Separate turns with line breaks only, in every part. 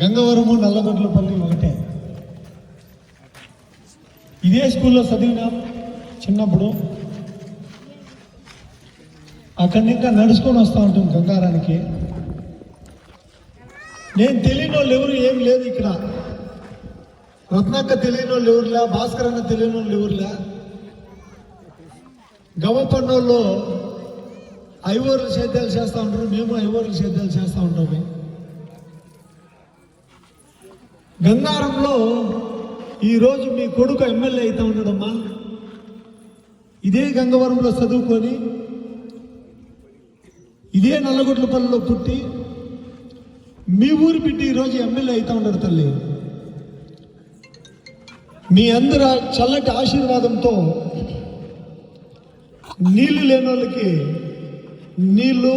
గంగవరము నల్లగొడ్లపల్లి ఒకటే. ఇదే స్కూల్లో చదివినాం చిన్నప్పుడు అక్కడి నుంచి ఇంకా నడుచుకొని వస్తూ ఉంటాం గంగారానికి. నేను తెలియని వాళ్ళు ఎవరు ఏం లేదు ఇక్కడ. రత్నాక్క తెలియని వాళ్ళు ఎవరులా భాస్కర్ అన్న తెలియని వాళ్ళు ఎవరులే? గవ్వపన్నోళ్ళు ఐవోర్లు సేద్యాలు చేస్తూ ఉంటారు మేము ఐవోర్లు సేద్యాలు చేస్తూ ఉంటాము. గంగారంలో ఈరోజు మీ కొడుకు ఎమ్మెల్యే అవుతా ఉన్నాడమ్మా. ఇదే గంగవరంలో చదువుకొని ఇదే నల్లగొడ్లపల్లిలో పుట్టి మీ ఊరు పెట్టి ఈరోజు ఎమ్మెల్యే అవుతా ఉన్నాడు తల్లి. మీ అందరి చల్లటి ఆశీర్వాదంతో నీళ్ళు లేని వాళ్ళకి నీళ్ళు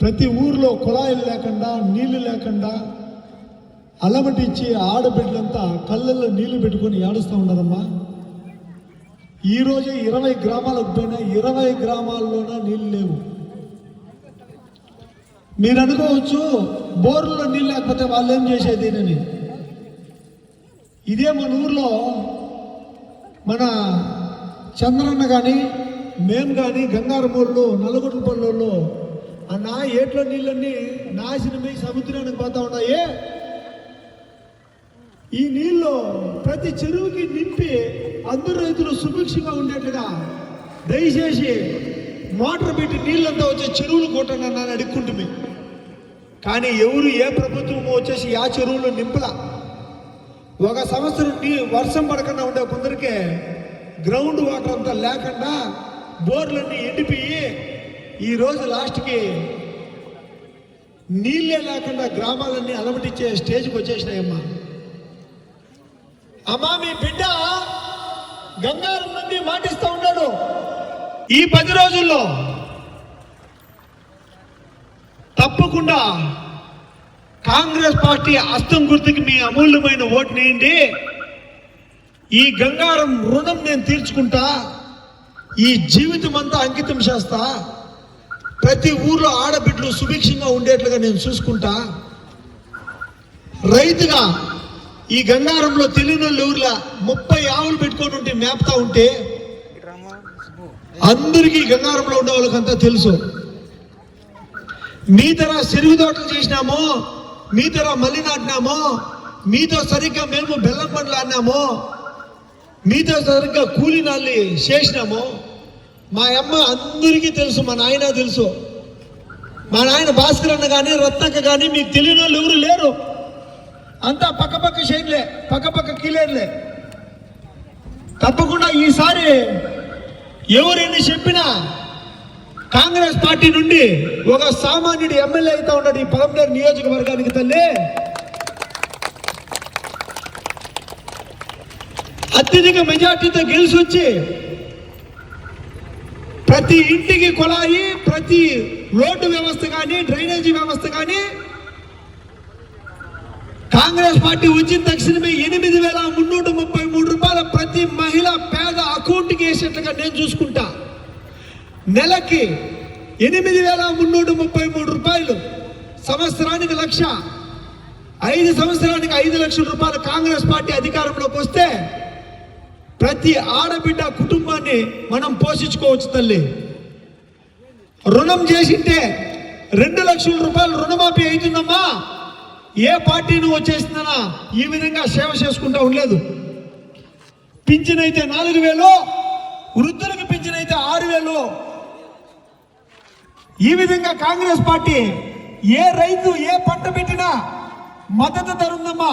ప్రతి ఊర్లో కుళాయిలు లేకుండా నీళ్ళు లేకుండా అలమటిచ్చి ఆడబిడ్డలంతా కళ్ళల్లో నీళ్ళు పెట్టుకొని ఏడుస్తూ ఉన్నారమ్మా. ఈరోజు ఇరవై గ్రామాలకు పోయినా ఇరవై గ్రామాల్లోన నీళ్ళు లేవు. మీరు అనుకోవచ్చు బోర్లలో నీళ్ళు లేకపోతే వాళ్ళు ఏం చేసేది అని ఇదే మన ఊర్లో మన చంద్రన్న కానీ మేము కానీ గంగారమూరులో నల్లగొట్ల పల్లెల్లో అన్న ఏట్లో నీళ్ళన్నీ నాశనమై సముద్రానికి పోతా ఉన్నాయే. ఈ నీళ్ళు ప్రతి చెరువుకి నింపి అందరు రైతులు సుభిక్షంగా ఉండేట్లుగా దయచేసి మోటార్ పెట్టి నీళ్ళంతా వచ్చే చెరువులు కొట్టండి అని అడుక్కుంటుంది. కానీ ఎవరు ఏ ప్రభుత్వం వచ్చేసి ఆ చెరువులు నింపల. ఒక సంవత్సరం నీ వర్షం పడకుండా ఉండే కొందరికే గ్రౌండ్ వాటర్ అంతా లేకుండా బోర్లన్నీ ఎండిపోయి ఈరోజు లాస్ట్కి నీళ్ళే లేకుండా గ్రామాలన్నీ అలమటిచ్చే స్టేజ్కి వచ్చేసినాయమ్మా. అమ్మా మీ బిడ్డ గంగారం నుండి మాటిస్తూ ఉన్నాడు. ఈ పది రోజుల్లో తప్పకుండా కాంగ్రెస్ పార్టీ అస్తం గుర్తుకి మీ అమూల్యమైన ఓటు నేయండి. ఈ గంగారం రుణం నేను తీర్చుకుంటా ఈ జీవితం అంతా అంకితం చేస్తా ప్రతి ఊర్లో ఆడబిడ్డలు సుభిక్షంగా ఉండేట్లుగా నేను చూసుకుంటా. రైతుగా ఈ గంగారంలో తెలియని వాళ్ళు ఊర్లో ముప్పై ఆవులు పెట్టుకొని ఉంటే మేపుతా ఉంటే అందరికీ గంగారంలో ఉండే వాళ్ళకంతా తెలుసు. మీ తర చెరుగు తోటలు చేసినాము మీతర మల్లి నాటినాము మీతో సరిగ్గా మేము బెల్లం పండ్లు ఆడినామో మీతో సరిగ్గా కూలినాల్ని చేసినాము మా అమ్మ అందరికీ తెలుసు మా నాయన తెలుసు. మా నాయన భాస్కర్ అన్న కానీ రత్నక్క కానీ మీకు తెలియని వాళ్ళు ఎవరు లేరు. అంతా పక్క పక్క షైన్లే పక్క పక్క కీలేర్లే. తప్పకుండా ఈసారి ఎవరెన్ని చెప్పినా కాంగ్రెస్ పార్టీ నుండి ఒక సామాన్యుడు ఎమ్మెల్యే అయితే ఉన్నాడు ఈ పొలంనేరు నియోజకవర్గానికి తల్లి. అత్యధిక మెజార్టీతో గెలిచి వచ్చి ప్రతి ఇంటికి కుళాయి ప్రతి రోడ్డు వ్యవస్థ కానీ డ్రైనేజీ వ్యవస్థ కానీ కాంగ్రెస్ పార్టీ వచ్చిన తక్షణమే ఎనిమిది వేల మున్నూట ముప్పై మూడు రూపాయల ప్రతి మహిళ పేద అకౌంట్కి వేసేట్లుగా నేను చూసుకుంటా. నెలకి ఎనిమిది వేల మున్నూట ముప్పై మూడు రూపాయలు సంవత్సరానికి లక్ష. ఐదు సంవత్సరానికి ఐదు లక్షల రూపాయలు కాంగ్రెస్ పార్టీ అధికారంలోకి వస్తే ప్రతి ఆడబిడ్డ కుటుంబాన్ని మనం పోషించుకోవచ్చు తల్లి. రుణం చేసింటే రెండు లక్షల రూపాయలు రుణమాఫీ అవుతుందమ్మా. ఏ పార్టీ నువ్వు వచ్చేసిందనా ఈ విధంగా సేవ చేసుకుంటా ఉండలేదు. పింఛన్ అయితే నాలుగు వేలు వృద్ధులకు పింఛన్ అయితే ఆరు వేలు. ఈ విధంగా కాంగ్రెస్ పార్టీ ఏ రైతు ఏ పంట పెట్టినా మద్దతు ధర ఉందమ్మా.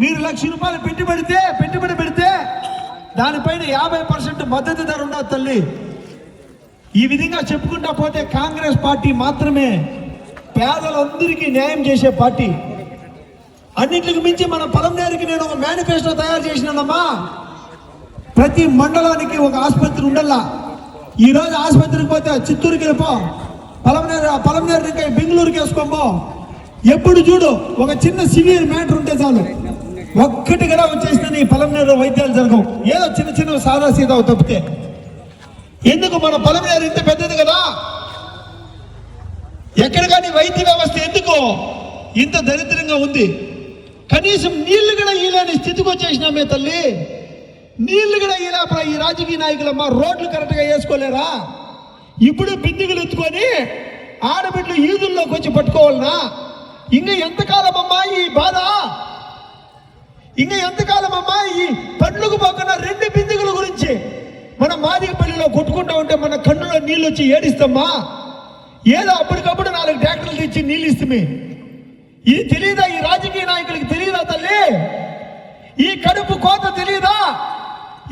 మీరు లక్ష రూపాయలు పెట్టుబడితే పెట్టుబడి పెడితే దానిపైన యాభై పర్సెంట్ మద్దతు ధర ఉండదు తల్లి. ఈ విధంగా చెప్పుకుంటా పోతే కాంగ్రెస్ పార్టీ మాత్రమే పేదలందరికీ న్యాయం చేసే పార్టీ. అన్నింటికి మించి మన పొలంనేరికి నేను ఒక మేనిఫెస్టో తయారు చేసినానమ్మా. ప్రతి మండలానికి ఒక ఆసుపత్రి ఉండల్లా. ఈరోజు ఆసుపత్రికి పోతే చిత్తూరుకి వెళ్ళిపో పొలంనేరు పొలంనేరు ఇంకా బెంగళూరుకి వేసుకోమో ఎప్పుడు చూడు ఒక చిన్న సివియర్ మ్యాటర్ ఉంటే చాలు. ఒక్కటి కూడా వచ్చేసిన నీ పొలంనేరు వైద్యాలు జరగవు. ఏదో చిన్న చిన్న సాదా సీదా తప్పితే. ఎందుకు మన పొలంనేరు ఇంత పెద్దది కదా? ఎక్కడ కానీ వైద్య వ్యవస్థ ఎందుకు ఇంత దరిద్రంగా ఉంది? కనీసం నీళ్ళు కూడా ఈలేని స్థితికి వచ్చేసినామే తల్లి. నీళ్ళు కూడా ఈలేపరా ఈ రాజకీయ నాయకులమ్మా రోడ్లు కరెక్ట్గా వేసుకోలేరా? ఇప్పుడు బిందిగులు ఎత్తుకొని ఆడబిడ్డలు ఈదుల్లోకి వచ్చి పట్టుకోవాలనా? ఇంకా ఎంతకాలం అమ్మా ఈ బాధ? ఇంకా ఎంతకాలం అమ్మా ఈ పండ్లకు పోకుండా రెండు బిందిగుల గురించి? మన మాదిగపల్లిలో కొట్టుకుంటా ఉంటే మన కన్నులో నీళ్ళు వచ్చి ఏడిస్తామా ఏదో అప్పటికప్పుడు నాలుగు ట్రాక్టర్లు తెచ్చి నీళ్ళు ఇస్తామే ఇది తెలియదా ఈ రాజకీయ నాయకులకి తెలియదా తల్లి? ఈ కడుపు కోత తెలియదా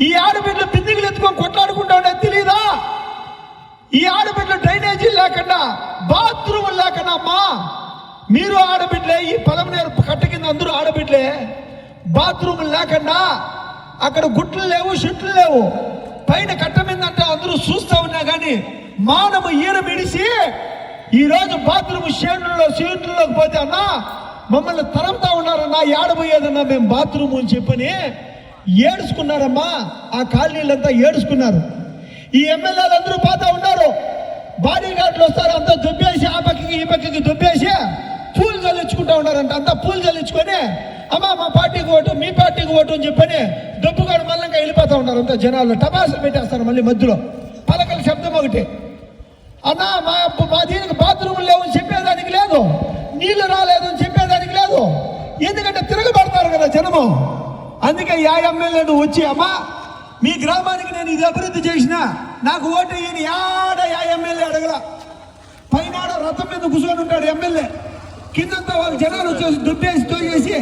ఈ ఆడబిడ్డలు బిందిగులు ఎత్తుకొని కొట్లాడుకుంటా ఉండేది తెలియదా ఈ ఆడబిడ్డలు డ్రైనేజీలు లేకుండా బాత్రూమ్ లేకుండా అమ్మా మీరు ఆడబిడ్డలే ఈ పదమనేరు కట్ట కింద అందరూ ఆడబిడ్డలే. బాత్రూమ్ లేకుండా అక్కడ గుట్లు లేవు షెట్లు లేవు. పైన కట్ట మీద అంటే అందరూ చూస్తా ఉన్నా కానీ మానవ ఈర మిడిసి ఈరోజు బాత్రూమ్ షేడ్లలో సీట్లలోకి పోతే అన్నా మమ్మల్ని తరంతా ఉన్నారన్నా ఏడబోయేదన్నా మేము బాత్రూమ్ అని చెప్పని ఏడుచుకున్నారమ్మా. ఆ కాలనీలంతా ఏడుచుకున్నారు. ఈ ఎమ్మెల్యేలు అందరూ పోతా ఉన్నారు. బాడీ గార్డులు వస్తారు అంతా దుబ్బేసి ఆ పక్కకి ఈ పక్కకి దుబ్బేసి పూలు చల్లించుకుంటా ఉన్నారంట. అంతా పూలు చల్లించుకొని అమ్మా మా పార్టీకి ఓటు మీ పార్టీకి ఓటు అని చెప్పని దుబ్బుగాడు మల్లంగా వెళ్ళిపోతా ఉన్నారు అంతా జనాలు టపాసులు పెట్టేస్తారు మళ్ళీ మధ్యలో. పలకల శబ్దం ఒకటి. అన్నా మా మా దీనికి బాత్రూములు లేవు అని చెప్పేదానికి లేదు. నీళ్ళు రాలేదు అని చెప్పేదానికి లేదు. ఎందుకంటే తిరగబడతారు కదా జనము. అందుకే యా ఎమ్మెల్యేను వచ్చి అమ్మా మీ గ్రామానికి నేను ఇది అభివృద్ధి చేసిన నాకు ఓటు ఈయన యాడ యా ఎమ్మెల్యే అడగల. పైన రథం మీద కూర్చొని ఉంటాడు ఎమ్మెల్యే. కిందంతా వాళ్ళు జనాలు వచ్చేసి దుడ్డేసి తోయేసి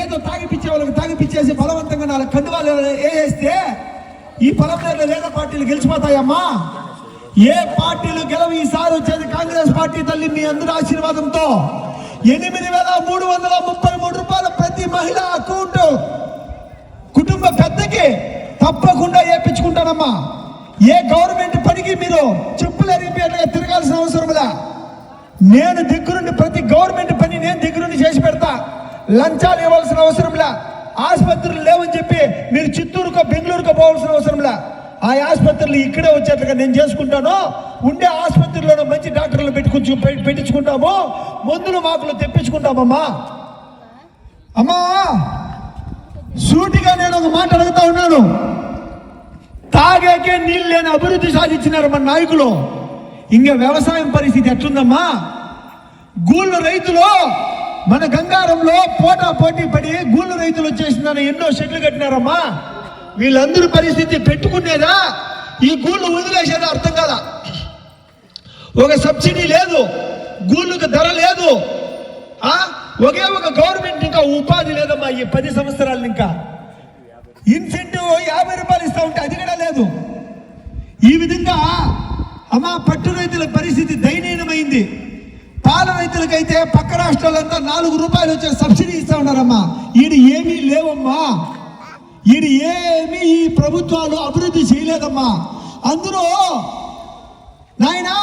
ఏదో తాగిపిచ్చే వాళ్ళకి తాగిపిచ్చేసి బలవంతంగా నాలుగు కండువాలు వేసేస్తే ఈ పొలంలో వేరే పార్టీలు గెలిచిపోతాయమ్మా. ఏ పార్టీలు గెలవు ఈసారి వచ్చేది కాంగ్రెస్ పార్టీ తల్లి మీ అందరి ఆశీర్వాదంతో? ఎనిమిది వేల మూడు వందల ముప్పై మూడు రూపాయలు ప్రతి మహిళ అకౌంట్ కుటుంబ పెద్దకి తప్పకుండా వేయించుకుంటానమ్మా. ఏ గవర్నమెంట్ పనికి మీరు చెప్పులు ఎరిగిపోయేట్టుగా తిరగాల్సిన అవసరం లేదా? నేను దగ్గరుండి ప్రతి గవర్నమెంట్ పని నేను దగ్గరుండి చేసి పెడతా. లంచాలు ఇవ్వాల్సిన అవసరం లే ఆసుపత్రులు లేవని చెప్పి మీరు చిత్తూరుకో బెంగళూరుకో పోవాల్సిన అవసరం లే ఆ ఆసుపత్రులు ఇక్కడే వచ్చేట్లుగా నేను చేసుకుంటాను ఉండే ఆసుపత్రిలో మంచి డాక్టర్లు పెట్టుకుంటూ పెట్టించుకుంటాము మందులు మాకులు తెప్పించుకుంటామమ్మా. అమ్మా సూటిగా నేను ఒక మాట అడుగుతా ఉన్నాను. తాగేకే నీళ్ళు లేని అభివృద్ధి సాధించినారు మన నాయకులు. ఇంకా వ్యవసాయం పరిస్థితి ఎట్లుందమ్మా? గూళ్ళు రైతులు మన గంగారంలో పోటా పోటీ పడి గూళ్ళు రైతులు వచ్చేసిందని ఎన్నో షెడ్లు కట్టినారమ్మా. వీళ్ళందరి పరిస్థితి పెట్టుకునేదా? ఈ గూళ్ళు వదిలేసేదా అర్థం కదా? ఒక సబ్సిడీ లేదు గూళ్ళకు ధర లేదు. ఒకే ఒక గవర్నమెంట్ ఇంకా ఉపాధి లేదమ్మా ఈ పది సంవత్సరాలు ఇంకా. ఇన్సెంటివ్ యాభై రూపాయలు ఇస్తా ఉంటే అది కూడా లేదు. ఈ విధంగా అమ్మా పట్టు రైతుల పరిస్థితి దయనీయమైంది. పాల రైతులకైతే పక్క రాష్ట్రాలంతా నాలుగు రూపాయలు వచ్చే సబ్సిడీ ఇస్తా ఉన్నారమ్మా. ఈడు ఏమీ లేవమ్మా. ఇది ఏమీ ఈ ప్రభుత్వాలు అభివృద్ధి చేయలేదమ్మా. అందరూ నాయనా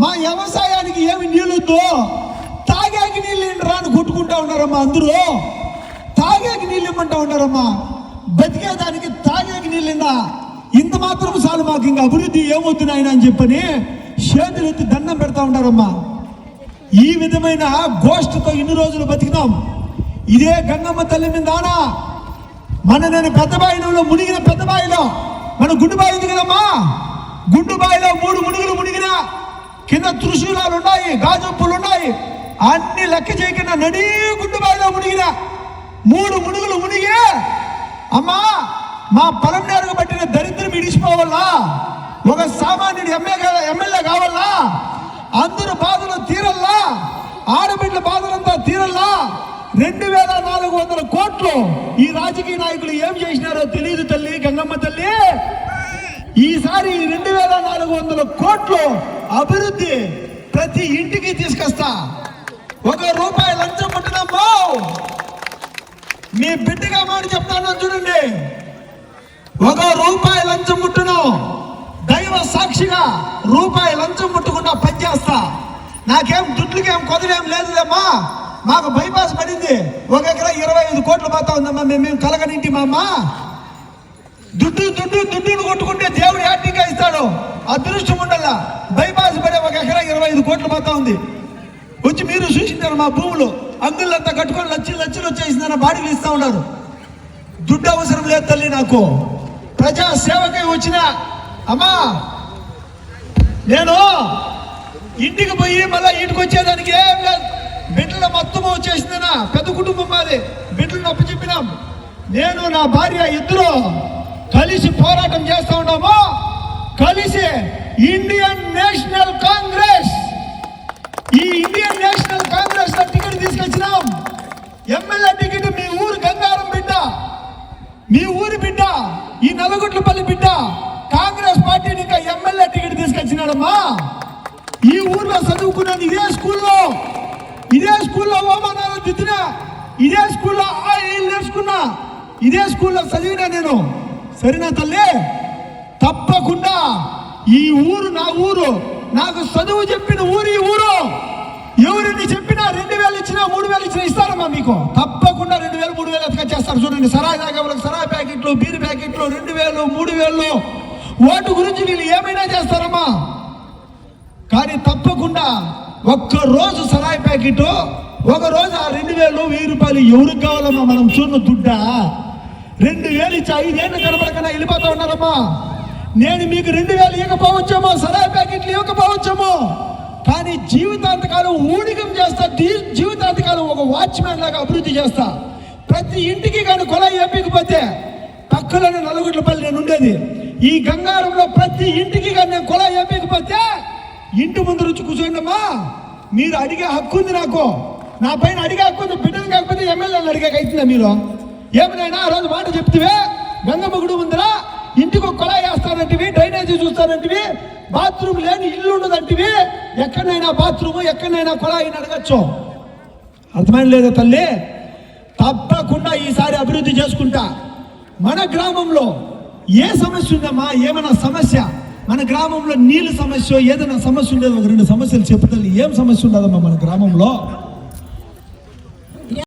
మా వ్యవసాయానికి ఏమి నీళ్ళొద్దు తాగాకి నీళ్ళు రాని కొట్టుకుంటా ఉన్నారమ్మా అందరూ. తాగాకి నీళ్ళు ఇమ్మంటా ఉన్నారమ్మా బతికేదానికి తాగాకి నీళ్ళిందా? ఇంత మాత్రం చాలు మాకు ఇంకా అభివృద్ధి ఏమవుతుంది నాయన అని చెప్పని చేతులు ఎత్తి దండం పెడతా ఉన్నారమ్మా. ఈ విధమైన గోష్ఠతో ఇన్ని రోజులు బతికినాం. ఇదే గంగమ్మ తల్లి మీద ఆనా మన నేను పెద్ద బాయిలో మునిగిన పెద్ద బాయిలో మన గుండు బాయి ఉంది కదమ్మా? గుండు బాయిలో మూడు మునుగులు మునిగిన కింద త్రిశూలాలు ఉన్నాయి గాజొప్పులు ఉన్నాయి. అన్ని లెక్క చేయకుండా నడి గుండు బాయిలో మునిగిన మూడు మునుగులు మునిగి అమ్మా మా పొలం నేరకు పట్టిన దరిద్రం ఇడిచిపోవాలా ఒక సామాన్యుడు ఎమ్మెల్యే ఎమ్మెల్యే కావాలా అందరు బాధలు తీరల్లా? ఆడబిడ్డల బాధలంతా తీరల్లా? రెండు వేల నాలుగు వందల కోట్లు ఈ రాజకీయ నాయకులు ఏం చేసినారో తెలియదు తల్లి గంగమ్మ తల్లి. ఈసారి రెండు వేల నాలుగు వందల కోట్లు అభివృద్ధి ప్రతి ఇంటికి తీసుకొస్తా. ఒక రూపాయి లంచం పుట్టినమ్మో మీ బిడ్డగా మాట చెప్తాను చూడండి. ఒక రూపాయి లంచం ముట్టును. దైవ సాక్షిగా రూపాయి లంచం ముట్టకుండా పనిచేస్తా నాకేం దుడ్లకేం కొదవేం లేదులేమ్మా. మాకు బైపాస్ పడింది. ఒక ఎకరా ఇరవై ఐదు కోట్లు పోతా ఉందమ్మా. మేము మేము కలగనింటి మా అమ్మ. దుడ్డు దుడ్డు దుడ్డును కొట్టుకుంటే దేవుడు యాక్టింగ్గా ఇస్తాడు. అదృష్టం ఉండాల? బైపాస్ పడే ఒక ఎకరా ఇరవై ఐదు కోట్లు పోతా ఉంది. వచ్చి మీరు చూసింటారు మా భూములు. అంగుళ్ళంతా కట్టుకొని లచ్చలు లచ్చలు వచ్చేసిందని బాడీలు ఇస్తా ఉన్నారు. దుడ్డు అవసరం లేదు తల్లి నాకు. ప్రజా సేవకై వచ్చిన అమ్మా నేను ఇంటికి పోయి మళ్ళీ ఇంటికి వచ్చేదానికి ఏం లేదు. బిడ్డల మొత్తము చేసిన పెద్ద కుటుంబం మాది. బిడ్డలు నొప్పి చెప్పినాం. నేను నా భార్య ఇద్దరు కలిసి పోరాటం చేస్తూ ఉన్నాము. కలిసి ఇండియన్ నేషనల్ కాంగ్రెస్. ఈ ఇండియన్ నేషనల్ కాంగ్రెస్లో టికెట్ తీసుకొచ్చినాం. ఎమ్మెల్యే టికెట్ మీ ఊరు గంగారం బిడ్డ. మీ ఊరి బిడ్డ ఈ నలుగుట్లపల్లి బిడ్డ. కాంగ్రెస్ పార్టీని ఇంకా ఎమ్మెల్యే టికెట్ తీసుకొచ్చినాడమ్మా. ఈ ఊర్లో చదువుకున్నాను ఇదే స్కూల్లో. ఇదే స్కూల్లో ఓమానాలు దిద్దినా ఇదే స్కూల్లో ఆ నేర్చుకున్నా ఇదే స్కూల్లో చదివినా నేను. సరేనా తల్లి? తప్పకుండా ఈ ఊరు నా ఊరు. నాకు చదువు చెప్పిన ఊరు ఈ ఊరు. ఎవరిని చెప్పినా రెండు వేలు ఇచ్చినా మూడు వేలు ఇచ్చినా ఇస్తారమ్మా మీకు. తప్పకుండా రెండు వేలు మూడు వేలు చేస్తారు. చూడండి సరాయి తాగే సరా సరాయి ప్యాకెట్లు బీరు ప్యాకెట్లు రెండు వేలు మూడు వేలు. ఓటు గురించి వీళ్ళు ఏమైనా చేస్తారమ్మా? కానీ తప్పకుండా ఒక్కరోజు సరాయి ప్యాకెట్ ఒకరోజు ఆ రెండు వేలు వెయ్యి రూపాయలు ఎవరికి కావాలమ్మా? మనం చూన్న దుడ్డా. రెండు వేలు ఇచ్చి ఐదేళ్ళు కనబడకన్నా వెళ్ళిపోతా ఉన్నారమ్మా. నేను మీకు రెండు వేలు ఇవ్వకపోవచ్చేమో సరాయి ప్యాకెట్లు ఇవ్వకపోవచ్చేమో. కానీ జీవితాంతకాలం ఊడిగం చేస్తా జీవితాంతకాలం ఒక వాచ్మ్యాన్ లాగా అభివృద్ధి చేస్తా. ప్రతి ఇంటికి కానీ కొల ఏపీకపోతే పక్కలోనే నలుగుట్లపల్లి నేను ఉండేది. ఈ గంగారంలో ప్రతి ఇంటికి కానీ నేను కొల ఏపీకపోతే ఇంటి ముందు రుచి కూర్చోండమ్మా. మీరు అడిగే హక్కు ఉంది నాకు. నా పైన అడిగే హక్కు ఉంది. బిడ్డలు కాకపోతే ఎమ్మెల్యేలు అడిగే అవుతుందా మీరు ఏమైనా ఆ రోజు మాట చెప్తివే? గంగమ్మగుడు ముందరా ఇంటికి ఒక కొలా వేస్తానంటివి డ్రైనేజీ చూస్తానంటివి బాత్రూమ్ లేని ఇల్లు ఉండదంటివి. ఎక్కడైనా బాత్రూమ్ ఎక్కడైనా కొలాయిని అడగచ్చు. అర్థమైన లేదా తల్లి? తప్పకుండా ఈసారి అభివృద్ధి చేసుకుంటా. మన గ్రామంలో ఏ సమస్య ఉందమ్మా? ఏమైనా సమస్య? మన గ్రామంలో నీళ్ళ సమస్య ఏదైనా సమస్య ఉండేది ఒక రెండు సమస్యలు చెప్తాను ఏం సమస్య ఉండదమ్మా మన గ్రామంలో?